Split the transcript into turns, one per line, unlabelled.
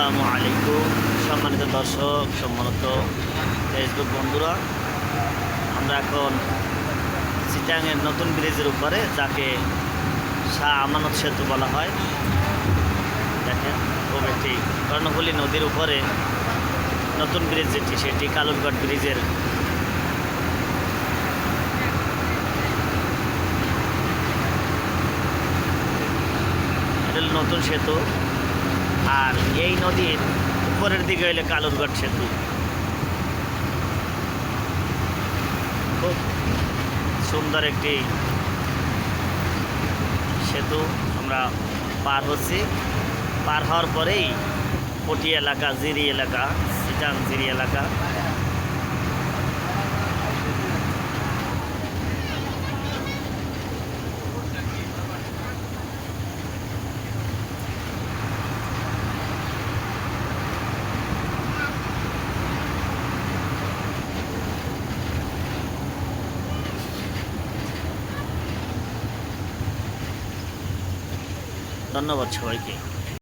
আসসালামু আলাইকুম। সম্মানিত দর্শক, সম্মানিত ফেসবুক বন্ধুরা, আমরা এখন চিটাংয়ের নতুন ব্রিজের উপরে, যাকে শাহ আমানত সেতু বলা হয়। দেখেন, খুব একটি কর্ণফুলী নদীর উপরে নতুন ব্রিজ যেটি, সেটি কালুরগড় ব্রিজের নতুন সেতু। আর এই নদীর উপরের দিকে হইলে কালুরগড় সেতু। খুব সুন্দর একটি সেতু আমরা পার হচ্ছি। পার হওয়ার পরেই পটি এলাকা, জিরি এলাকা, সিটাং জিরি এলাকা। ধন্যবাদ সবাইকে।